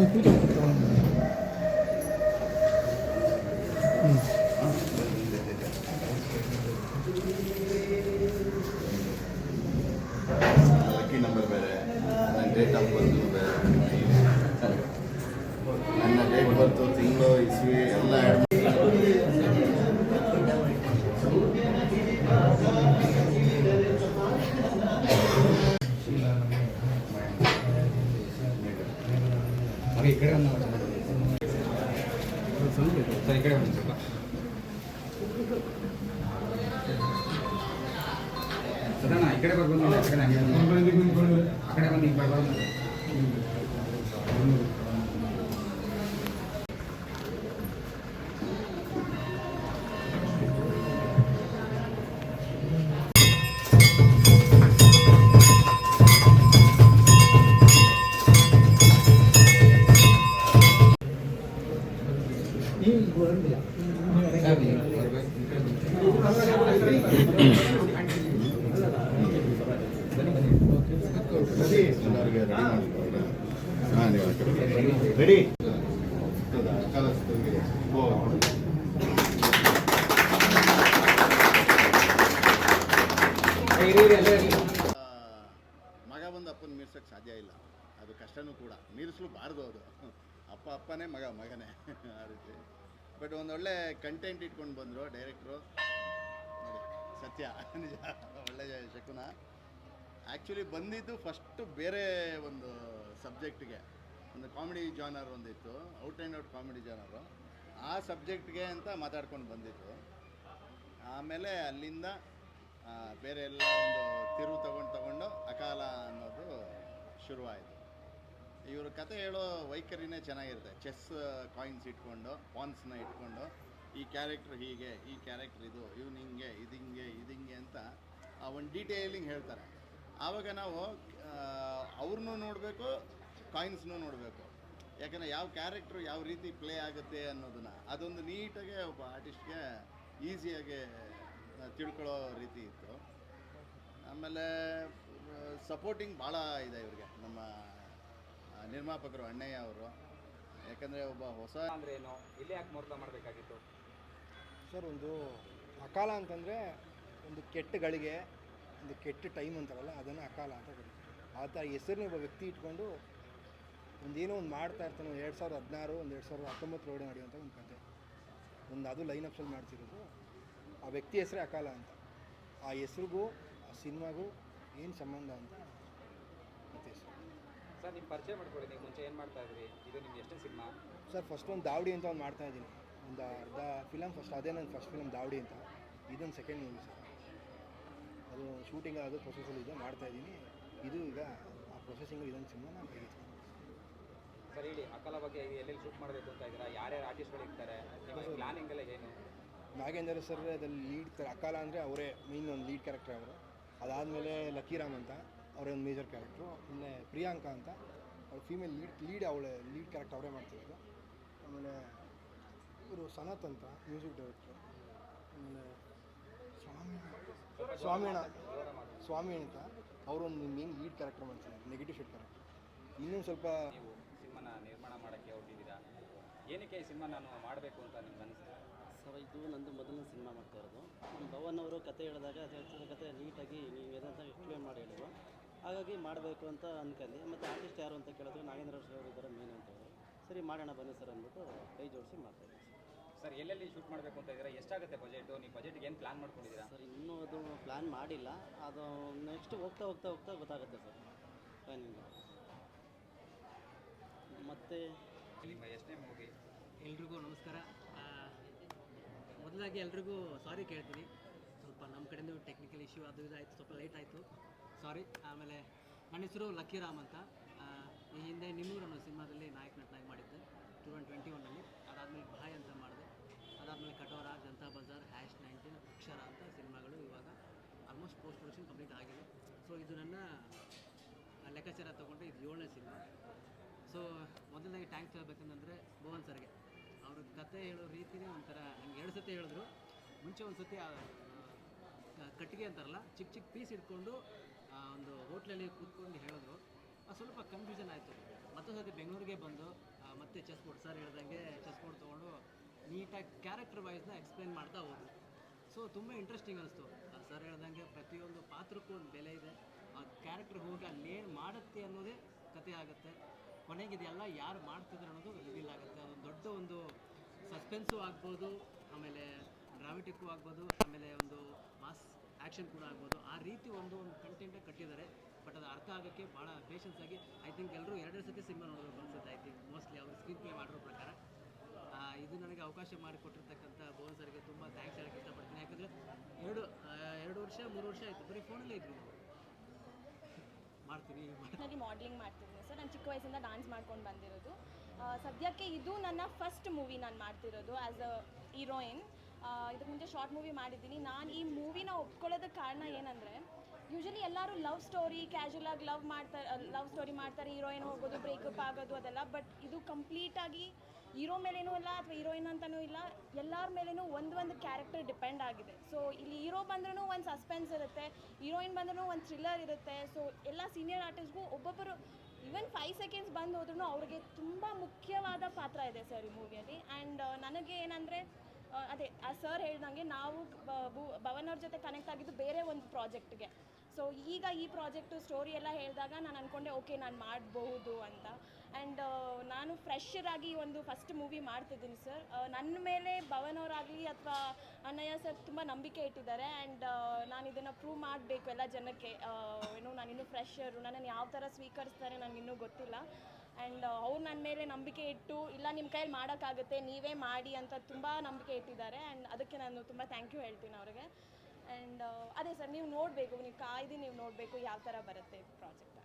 ಅಲ್ಲಿ ಪೂಜೆ ತಗೊಂಡು ಹ್ಞೂ ಲಕ್ಕಿ ನಂಬರ್ ಬೇರೆ ನನ್ನ ಡೇಟ್ ಮಗ ಈ ಕಡೆ ಒಂದು ಸ್ವಲ್ಪ ಸರ್ ಈ ಕಡೆ ಒಂದು ಸ್ವಲ್ಪ ಸದನ ರೆಡಿ ಮಗ ಬಂದು ಅಪ್ಪನ ಮೀರ್ಸೋಕ್ಕೆ ಸಾಧ್ಯ ಇಲ್ಲ. ಅದು ಕಷ್ಟನೂ ಕೂಡ. ಮೀರಿಸ್ಲೂಬಾರ್ದು ಅದು. ಅಪ್ಪ ಅಪ್ಪನೇ ಮಗ, ಮಗನೇ. ಆ ರೀತಿ. ಬಟ್ ಒಳ್ಳೆ ಕಂಟೆಂಟ್ ಇಟ್ಕೊಂಡು ಬಂದರು ಡೈರೆಕ್ಟ್ರು ಸತ್ಯ, ನಿಜ, ಒಳ್ಳೆ ಶಕುನ. ಆ್ಯಕ್ಚುಲಿ ಬಂದಿದ್ದು ಫಸ್ಟು ಬೇರೆ ಒಂದು ಸಬ್ಜೆಕ್ಟ್ಗೆ ಒಂದು ಕಾಮಿಡಿ ಜಾನರ್ ಒಂದಿತ್ತು out and out comedy genre ಆ ಸಬ್ಜೆಕ್ಟ್ಗೆ ಅಂತ ಮಾತಾಡ್ಕೊಂಡು ಬಂದಿತ್ತು ಆಮೇಲೆ ಅಲ್ಲಿಂದ ಬೇರೆ ಎಲ್ಲ ಒಂದು ತಿರುವು ತಗೊಂಡು ತಗೊಂಡು ಅಕಾಲ ಅನ್ನೋದು ಶುರುವಾಯಿತು. ಇವ್ರ ಕತೆ ಹೇಳೋ ವೈಖರಿನೇ ಚೆನ್ನಾಗಿರುತ್ತೆ. ಚೆಸ್ ಕಾಯಿನ್ಸ್ ಇಟ್ಕೊಂಡು ಪಾನ್ಸ್ನ ಇಟ್ಕೊಂಡು, ಈ ಕ್ಯಾರೆಕ್ಟ್ರ್ ಹೀಗೆ, ಈ ಕ್ಯಾರೆಕ್ಟ್ರ್ ಇದು, ಇವನು ಹಿಂಗೆ, ಇದು ಹಿಂಗೆ ಅಂತ ಆ ಒಂದು ಡೀಟೇಲಿಂಗ್ ಹೇಳ್ತಾರೆ. ಆವಾಗ ನಾವು ಅವ್ರನ್ನೂ ನೋಡಬೇಕು ಕಾಯಿನ್ಸ್ನೂ ನೋಡಬೇಕು. ಯಾಕಂದರೆ ಯಾವ ಕ್ಯಾರೆಕ್ಟ್ರು ಯಾವ ರೀತಿ ಪ್ಲೇ ಆಗುತ್ತೆ ಅನ್ನೋದನ್ನು ಅದೊಂದು ನೀಟಾಗಿ ಒಬ್ಬ ಆರ್ಟಿಸ್ಟ್ಗೆ ಈಸಿಯಾಗಿ ತಿಳ್ಕೊಳ್ಳೋ ರೀತಿ ಇತ್ತು. ಆಮೇಲೆ ಸಪೋರ್ಟಿಂಗ್ ಭಾಳ ಇದೆ ಇವ್ರಿಗೆ ನಮ್ಮ ನಿರ್ಮಾಪಕರು ಅಣ್ಣಯ್ಯ ಅವರು. ಯಾಕಂದರೆ ಒಬ್ಬ ಹೊಸ ಅಂದರೆ ಏನು? ಇಲ್ಲಿ ಯಾಕೆ ಮುಹೂರ್ತ ಮಾಡಬೇಕಾಗಿತ್ತು? ಸರ್ ಒಂದು ಅಕಾಲ ಅಂತಂದರೆ ಒಂದು ಕೆಟ್ಟ ಗಳಿಗೆ ಒಂದು ಕೆಟ್ಟ ಟೈಮ್ ಅಂತಾರಲ್ಲ ಅದನ್ನು ಅಕಾಲ ಅಂತ ಕರೀತಾರೆ. ಆ ಥರ ಹೆಸರನ್ನ ಒಬ್ಬ ವ್ಯಕ್ತಿ ಇಟ್ಕೊಂಡು ಒಂದೇನೋ ಒಂದು ಮಾಡ್ತಾ ಇರ್ತಾನೆ ಒಂದು ಎರಡು ಸಾವಿರದ ಹದಿನಾರು ಒಂದು ಎರಡು ಸಾವಿರದ ಹತ್ತೊಂಬತ್ತರೊಳಗೆ ನಡೆಯುವಂಥ ಒಂದು ಕತೆ. ಒಂದು ಅದು ಲೈನ್ ಅಪ್ಸಲ್ಲಿ ಮಾಡ್ತಿರೋದು. ಆ ವ್ಯಕ್ತಿ ಹೆಸರೇ ಅಕಾಲ ಅಂತ. ಆ ಹೆಸ್ರಿಗೂ ಆ ಸಿನಿಮಾಗೂ ಏನು ಸಂಬಂಧ ಅಂತ ಸರ್ ನಿಮ್ಮ ಪರಿಚಯ ಮಾಡ್ಕೊಳ್ಳಿ ನೀವು ಮುಂಚೆ ಏನು ಮಾಡ್ತಾ ಇದ್ರಿ? ಇದು ನಿಮ್ಗೆ ಎಷ್ಟೇ ಸಿನಿಮಾ? ಸರ್ ಫಸ್ಟ್ ಒಂದು ದಾವಡಿ ಅಂತ ಒಂದು ಮಾಡ್ತಾ ಇದ್ದೀನಿ. ಒಂದು ಅರ್ಧ ಫಿಲಮ್ ಫಸ್ಟ್ ಅದೇ ನನ್ನ ಫಸ್ಟ್ ಫಿಲಮ್ ದಾವಡಿ ಅಂತ. ಇದೊಂದು ಸೆಕೆಂಡ್ ಮೂವಿ ಸರ್. ಅದು ಶೂಟಿಂಗ್ ಅದು ಪ್ರೊಸೆಸಲ್ಲಿ ಇದೆ ಮಾಡ್ತಾ ಇದ್ದೀನಿ. ಇದು ಈಗ ಆ ಪ್ರೊಸೆಸಿಂಗ್ ಇದೊಂದು ಸಿನಿಮಾ ನಾನು ತೆಗಿತೀನಿ. ಸರ್ ಹೇಳಿ ಅಕ್ಕಲ ಬಗ್ಗೆ ಎಲ್ಲೆಲ್ಲಿ ಶೂಟ್ ಮಾಡಬೇಕು ಅಂತ ಇದ್ದೀರಾ? ಯಾರ್ಯಾರು ಆರ್ಟಿಸ್ಟ್ಗಳು ಇರ್ತಾರೆ? ನಿಮ್ಮ ಪ್ಲಾನಿಂಗ್ ಎಲ್ಲ ಏನು? ನಾಗೇಂದ್ರ ಸರ್ ಅದಲ್ಲಿ ಲೀಡ್ ಅಕಾಲ ಅಂದರೆ ಅವರೇ ಮೀನ್ ಒಂದು ಲೀಡ್ ಕ್ಯಾರೆಕ್ಟರ್ ಅವರು. ಅದಾದಮೇಲೆ ಲಕ್ಕೀರಾಮ್ ಅಂತ. ಅವರೇ ಒಂದು ಮೇಜರ್ ಕ್ಯಾರೆಕ್ಟ್ರು ಆಮೇಲೆ ಪ್ರಿಯಾಂಕಾ ಅಂತ. ಅವ್ರು ಫೀಮೇಲ್ ಲೀಡ್ ಲೀಡ್ ಅವಳೆ ಲೀಡ್ ಕ್ಯಾರೆಕ್ಟರ್ ಅವರೇ ಮಾಡ್ತಿರೋದು. ಆಮೇಲೆ ಇವರು ಸನತ್ ಅಂತ ಮ್ಯೂಸಿಕ್ ಡೈರೆಕ್ಟ್ರು ಆಮೇಲೆ ಸ್ವಾಮಿ ಸ್ವಾಮಿಯಣ್ಣ ಸ್ವಾಮಿ ಅಂತ ಅವರೊಂದು ಮೇನ್ ಲೀಡ್ ಕ್ಯಾರೆಕ್ಟರ್ ಮಾಡ್ತಿದ್ದಾರೆ ನೆಗೆಟಿವ್ ಶೆಟ್ ಕ್ಯಾರೆಕ್ಟರ್ ಇನ್ನೊಂದು ಸ್ವಲ್ಪ ಸಿನಿಮಾನ ನಿರ್ಮಾಣ ಮಾಡೋಕ್ಕೆ ಹೊರಟಿದ್ದೀರಾ? ಏನಕ್ಕೆ ಈ ಸಿನಿಮಾ ನಾನು ಮಾಡಬೇಕು ಅಂತ ನಿಮ್ಗೆ ಅನಿಸ್ತದೆ ಸರ್ ಇದು ನಂದು ಮೊದಲನೇ ಸಿನಿಮಾ ಮಾಡ್ತಾ ಇರೋದು. ಭವನ್ ಅವರು ಕತೆ ಹೇಳಿದಾಗ ಅದ್ರ ಕತೆ ನೀಟಾಗಿ ನೀವು ಏನಂತ ಎಕ್ಸ್ಪ್ಲೇನ್ ಮಾಡಿ ಹೇಳಿದ್ರು ಹಾಗಾಗಿ ಮಾಡಬೇಕು ಅಂತ ಅನ್ಕೊಂಡೆ ಮತ್ತು ಆರ್ಟಿಸ್ಟ್ ಯಾರು ಅಂತ ಕೇಳಿದ್ರೆ ನಾಗೇಂದ್ರ ಸರ್ ಅವರು ಇದ್ದಾರೆ ಮೇನ್ ಅಂತ ಹೇಳಿದ್ರು ಸರಿ ಮಾಡೋಣ ಬನ್ನಿ ಸರ್ ಅಂದ್ಬಿಟ್ಟು ಕೈ ಜೋಡಿಸಿ ಮಾಡ್ತಾ ಇದ್ದೀವಿ ಸರ್ ಎಲ್ಲೆಲ್ಲಿ ಶೂಟ್ ಮಾಡಬೇಕು ಅಂತ ಇದ್ದೀರಾ? ಎಷ್ಟಾಗುತ್ತೆ ಬಜೆಟು ನೀವು ಬಜೆಟ್ಗೆ ಏನು ಪ್ಲಾನ್ ಮಾಡ್ಕೊಂಡಿದ್ದೀರಾ? ಸರ್ ಇನ್ನೂ ಅದು ಪ್ಲ್ಯಾನ್ ಮಾಡಿಲ್ಲ. ಅದು ನೆಕ್ಸ್ಟ್ ಹೋಗ್ತಾ ಹೋಗ್ತಾ ಹೋಗ್ತಾ ಗೊತ್ತಾಗುತ್ತೆ ಸರ್ ಪ್ಲ್ಯಾನಿಂಗ್ ಮತ್ತು? ನಿಮ್ಮ ಎಷ್ಟೇ ಮೂವಿ ಎಲ್ರಿಗೂ ನಮಸ್ಕಾರ. ಮೊದಲಾಗಿ ಎಲ್ರಿಗೂ ಸಾರಿ ಕೇಳ್ತೀನಿ. ಸ್ವಲ್ಪ ನಮ್ಮ ಕಡೆಯಿಂದ ಟೆಕ್ನಿಕಲ್ ಇಶ್ಯೂ ಅದು ಇದಾಯಿತು ಸ್ವಲ್ಪ ಲೇಟ್ ಆಯಿತು. ಸಾರಿ ಆಮೇಲೆ ನನ್ನ ಹೆಸರು ಲಕ್ಕಿರಾಮ್ ಅಂತ. ಈ ಹಿಂದೆ ನಿಮ್ಮೂರು ಅನ್ನೋ ಸಿನಿಮಾದಲ್ಲಿ ನಾಯಕ ನಟನಾಗಿ ಮಾಡಿದ್ದೆ. ಟೂ ತೌಸಂಡ್ ಟ್ವೆಂಟಿ ಒನ್ನಲ್ಲಿ ಅದಾದಮೇಲೆ ಭಾಯ್ ಅಂತ ಮಾಡಿದೆ. ಅದಾದಮೇಲೆ ಕಟೋರ, ಜನತಾ ಬಜಾರ್ ಹ್ಯಾಶ್ ನೈನ್ಟೀನ್ ಅಕ್ಷರ ಅಂತ ಸಿನಿಮಾಗಳು ಇವಾಗ ಆಲ್ಮೋಸ್ಟ್ ಪೋಸ್ಟ್ ಪ್ರೊಡಕ್ಷನ್ ಕಂಪ್ಲೀಟ್ ಆಗಿದೆ. ಸೊ ಇದು ನನ್ನ ಲೆಕ್ಕಾಚಾರ ತೊಗೊಂಡ್ರೆ ಇದು ಏಳನೇ ಸಿನಿಮಾ. ಸೊ ಮೊದಲನೇ ಟ್ಯಾಂಕ್ಸ್ ಹೇಳ್ಬೇಕಂತಂದರೆ ಭುವನ್ ಸರ್ಗೆ. ಅವ್ರ ಕತೆ ಹೇಳೋ ರೀತಿನೇ ಒಂಥರ ನಂಗೆ ಎರಡು ಸತಿ ಹೇಳಿದ್ರು. ಮುಂಚೆ ಒಂದು ಸತಿ ಕಟ್ಟಿಗೆ ಅಂತಾರಲ್ಲ, ಚಿಕ್ಕ ಚಿಕ್ಕ ಪೀಸ್ ಇಟ್ಕೊಂಡು ಒಂದು ಹೋಟ್ಲಲ್ಲಿ ಕೂತ್ಕೊಂಡು ಹೇಳಿದ್ರು ಸ್ವಲ್ಪ ಕನ್ಫ್ಯೂಷನ್ ಆಯಿತು. ಮತ್ತೊಂದು ಸತಿ ಬೆಂಗಳೂರಿಗೆ ಬಂದು ಮತ್ತೆ ಚೆಸ್ ಬೋರ್ಡ್ ಸರ್ ಹೇಳ್ದಂಗೆ ಚೆಸ್ ಬೋರ್ಡ್ ತೊಗೊಂಡು ನೀಟಾಗಿ ಕ್ಯಾರೆಕ್ಟರ್ ವೈಸ್ನ ಎಕ್ಸ್ಪ್ಲೇನ್ ಮಾಡ್ತಾ ಹೋದ್ರು. ಸೊ ತುಂಬ ಇಂಟ್ರೆಸ್ಟಿಂಗ್ ಅನಿಸ್ತು. ಸರ್ ಹೇಳ್ದಂಗೆ ಪ್ರತಿಯೊಂದು ಪಾತ್ರಕ್ಕೂ ಒಂದು ಬೆಲೆ ಇದೆ. ಆ ಕ್ಯಾರೆಕ್ಟರ್ ಹೋಗಿ ಅಲ್ಲೇನು ಮಾಡುತ್ತೆ ಅನ್ನೋದೇ ಕತೆ ಆಗುತ್ತೆ. ಕೊನೆಗೆ ಇದೆಲ್ಲ ಯಾರು ಮಾಡ್ತಿದ್ರು ಅನ್ನೋದು ರಿವೀಲ್ ಆಗುತ್ತೆ. ಅದೊಂದು ದೊಡ್ಡ ಒಂದು ಸಸ್ಪೆನ್ಸು ಆಗ್ಬೋದು, ಆಮೇಲೆ ಡ್ರಾಮೆಟಿಕ್ಕು ಆಗ್ಬೋದು, ಆಮೇಲೆ ಒಂದು ಮಾಸ್ ಆ್ಯಕ್ಷನ್ ಕೂಡ ಆಗ್ಬೋದು. ಆ ರೀತಿ ಒಂದು ಒಂದು ಕಂಟೆಂಟೇ ಕಟ್ಟಿದ್ದಾರೆ. ಬಟ್ ಅದು ಅರ್ಥ ಆಗೋಕ್ಕೆ ಭಾಳ ಪೇಷನ್ಸ್ ಆಗಿ ಐ ಥಿಂಕ್ ಎಲ್ಲರೂ ಎರಡೆರಡು ಸತಿ ಸಿನಿಮಾ ನೋಡಬೇಕು ಅನ್ಸುತ್ತೆ ಐ ಥಿಂಕ್ ಮೋಸ್ಟ್ಲಿ ಅವರು ಸ್ಕ್ರೀನ್ ಪ್ಲೇ ಮಾಡಿರೋ ಪ್ರಕಾರ. ಇದು ನನಗೆ ಅವಕಾಶ ಮಾಡಿಕೊಟ್ಟಿರ್ತಕ್ಕಂಥ ಭುವನ್ ಸರ್ಗೆ ತುಂಬ ಥ್ಯಾಂಕ್ಸ್ ಹೇಳಕ್ಕೆ ಇಷ್ಟಪಡ್ತೀನಿ. ಯಾಕಂದರೆ ಎರಡು ಎರಡು ವರ್ಷ, ಮೂರು ವರ್ಷ ಆಯಿತು. ಬರೀ ಫೋನಲ್ಲೇ ನಾವು. ಮಾಡ್ತೀನಿ ಮಾಡಲಿಂಗ್ ಮಾಡ್ತಿದ್ದೀನಿ. ಸರ್ ನಾನು ಚಿಕ್ಕ ವಯಸ್ಸಿಂದ ಡಾನ್ಸ್ ಮಾಡ್ಕೊಂಡು ಬಂದಿರೋದು. ಸದ್ಯಕ್ಕೆ ಇದು ನನ್ನ ಫಸ್ಟ್ ಮೂವಿ ನಾನು ಮಾಡ್ತಿರೋದು ಆ್ಯಸ್ ಅ ಹೀರೋಯಿನ್ ಇದಕ್ಕೆ ಮುಂಚೆ ಶಾರ್ಟ್ ಮೂವಿ ಮಾಡಿದ್ದೀನಿ. ನಾನು ಈ ಮೂವಿನ ಒಪ್ಕೊಳ್ಳೋದಕ್ಕೆ ಕಾರಣ ಏನಂದರೆ ಯೂಶಲಿ ಎಲ್ಲರೂ ಲವ್ ಸ್ಟೋರಿ ಕ್ಯಾಶುವಲ್ ಆಗಿ ಲವ್ ಮಾಡ್ತಾರೆ ಲವ್ ಸ್ಟೋರಿ ಮಾಡ್ತಾರೆ ಹೀರೋಯಿನ್ ಹೋಗೋದು ಬ್ರೇಕಪ್ ಆಗೋದು ಅದೆಲ್ಲ ಬಟ್ ಇದು ಕಂಪ್ಲೀಟಾಗಿ ಹೀರೋ ಮೇಲೇನೂ ಇಲ್ಲ ಅಥವಾ ಹೀರೋಯಿನ್ ಅಂತಲೂ ಇಲ್ಲ, ಎಲ್ಲರ ಮೇಲೇನೂ ಒಂದು ಒಂದು ಕ್ಯಾರೆಕ್ಟರ್ ಡಿಪೆಂಡ್ ಆಗಿದೆ. ಸೊ ಇಲ್ಲಿ ಹೀರೋ ಬಂದ್ರೂ ಒಂದು ಸಸ್ಪೆನ್ಸ್ ಇರುತ್ತೆ ಹೀರೋಯಿನ್ ಬಂದ್ರೂ ಒಂದು ಥ್ರಿಲ್ಲರ್ ಇರುತ್ತೆ. ಸೊ ಎಲ್ಲ ಸೀನಿಯರ್ ಆರ್ಟಿಸ್ಟ್ಗೂ ಒಬ್ಬೊಬ್ಬರು ಈವನ್ ಫೈವ್ ಸೆಕೆಂಡ್ಸ್ ಬಂದು ಹೋದ್ರೂ ಅವ್ರಿಗೆ ತುಂಬ ಮುಖ್ಯವಾದ ಪಾತ್ರ ಇದೆ ಸರ್ ಈ ಮೂವಿಯಲ್ಲಿ ಆ್ಯಂಡ್ ನನಗೆ ಏನಂದರೆ ಅದೇ, ಆ ಸರ್ ಹೇಳ್ದಂಗೆ ನಾವು ಭವನ್ ಅವ್ರ ಜೊತೆ ಕನೆಕ್ಟ್ ಆಗಿದ್ದು ಬೇರೆ ಒಂದು ಪ್ರಾಜೆಕ್ಟ್ಗೆ ಸೊ ಈಗ ಈ ಪ್ರಾಜೆಕ್ಟು ಸ್ಟೋರಿ ಎಲ್ಲ ಹೇಳಿದಾಗ ನಾನು ಅಂದ್ಕೊಂಡೆ ಓಕೆ ನಾನು ಮಾಡಬಹುದು ಅಂತ. ಆ್ಯಂಡ್ ನಾನು ಫ್ರೆಶರ್ ಆಗಿ ಒಂದು ಫಸ್ಟ್ ಮೂವಿ ಮಾಡ್ತಿದ್ದೀನಿ ಸರ್ ನನ್ನ ಮೇಲೆ ಭವನ್ ಅವರಾಗಲಿ ಅಥವಾ ಅಣ್ಣಯ್ಯ ಸರ್ ತುಂಬ ನಂಬಿಕೆ ಇಟ್ಟಿದ್ದಾರೆ. ಆ್ಯಂಡ್ ನಾನು ಇದನ್ನು ಪ್ರೂವ್ ಮಾಡಬೇಕು ಎಲ್ಲ ಜನಕ್ಕೆ. ಏನು ನಾನಿನ್ನೂ ಫ್ರೆಶರು ನನ್ನನ್ನು ಯಾವ ಥರ ಸ್ವೀಕರಿಸ್ತಾರೆ ನನಗಿನ್ನೂ ಗೊತ್ತಿಲ್ಲ. ಆ್ಯಂಡ್ ಅವ್ರು ನನ್ನ ಮೇಲೆ ನಂಬಿಕೆ ಇಟ್ಟು, ಇಲ್ಲ ನಿಮ್ಮ ಕೈಯಲ್ಲಿ ಮಾಡೋಕ್ಕಾಗುತ್ತೆ, ನೀವೇ ಮಾಡಿ ಅಂತ ತುಂಬ ನಂಬಿಕೆ ಇಟ್ಟಿದ್ದಾರೆ. ಆ್ಯಂಡ್ ಅದಕ್ಕೆ ನಾನು ತುಂಬ ಥ್ಯಾಂಕ್ ಯು ಹೇಳ್ತೀನಿ ಅವ್ರಿಗೆ. ಆ್ಯಂಡ್ ಅದೇ ಸರ್, ನೀವು ನೋಡಬೇಕು, ನೀವು ಕಾಯ್ದು ನೀವು ನೋಡಬೇಕು, ಯಾವ ಥರ ಬರುತ್ತೆ ಪ್ರಾಜೆಕ್ಟ್